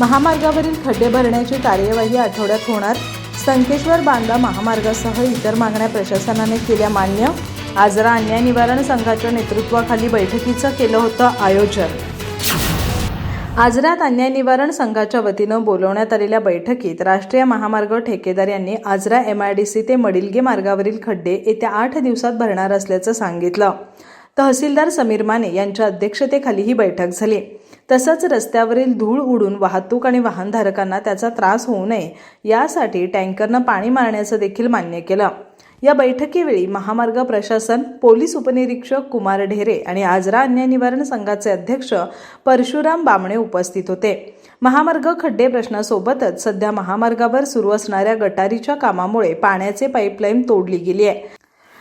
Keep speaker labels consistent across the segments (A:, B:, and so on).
A: महामार्गावरील खड्डे भरण्याची कार्यवाही आठवड्यात होणार. संकेश्वर बांदा महामार्गासह इतर मागण्या प्रशासनाने केल्या मान्य. आजरा अन्याय निवारण संघाच्या नेतृत्वाखाली बैठकीचं केलं होतं आयोजन. आजरात अन्याय निवारण संघाच्या वतीनं बोलवण्यात आलेल्या बैठकीत राष्ट्रीय महामार्ग ठेकेदार यांनी Ajara M I D C ते मडिलगे मार्गावरील खड्डे येत्या आठ दिवसात भरणार असल्याचं सांगितलं. तहसीलदार समीर माने यांच्या अध्यक्षतेखाली ही बैठक झाली. तसंच रस्त्यावरील धूळ उडून वाहतूक आणि वाहनधारकांना त्याचा त्रास होऊ नये यासाठी टँकरनं पाणी मारण्याचं देखील मान्य केलं. या बैठकीवेळी महामार्ग प्रशासन पोलीस उपनिरीक्षक कुमार ढेरे आणि आजरा अन्याय निवारण संघाचे अध्यक्ष परशुराम बामणे उपस्थित होते. महामार्ग खड्डे प्रश्नासोबतच सध्या महामार्गावर सुरू असणाऱ्या गटारीच्या कामामुळे पाण्याचे पाईपलाईन तोडली गेली आहे.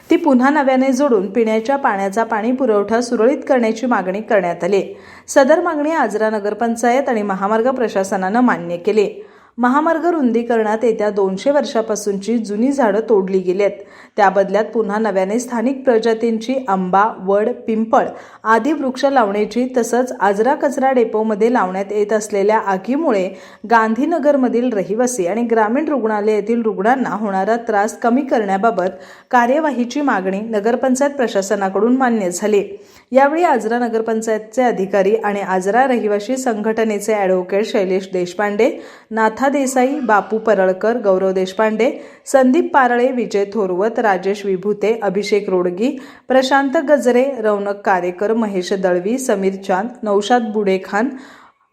A: ती पुन्हा नव्याने जोडून पिण्याच्या पाण्याचा पाणी पुरवठा सुरळीत करण्याची मागणी करण्यात आली. सदर मागणी आजरा नगरपंचायत आणि महामार्ग प्रशासनानं मान्य केली. महामार्ग रुंदीकरणात येत्या दोनशे वर्षापासूनची जुनी झाडं तोडली गेलेत. त्या बदल्यात पुन्हा नव्याने स्थानिक प्रजातींची आंबा वड पिंपळ आदी वृक्ष लावण्याची तसंच आजरा कचरा डेपोमध्ये लावण्यात येत असलेल्या आगीमुळे गांधीनगरमधील रहिवासी आणि ग्रामीण रुग्णालयातील रुग्णांना होणारा त्रास कमी करण्याबाबत कार्यवाहीची मागणी नगरपंचायत प्रशासनाकडून मान्य झाली. यावेळी आजरा नगरपंचायतचे अधिकारी आणि आजरा रहिवासी संघटनेचे ॲडव्होकेट शैलेश देशपांडे नाथा देसाई बापू परळकर गौरव देशपांडे संदीप पारळे विजय थोरवत राजेश विभूते अभिषेक रोडगी प्रशांत गजरे रौनक कारेकर महेश दळवी समीर चांद नौशाद बुडेखान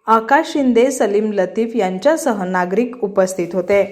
A: आकाश शिंदे सलीम लतीफ यांच्यासह नागरिक उपस्थित होते.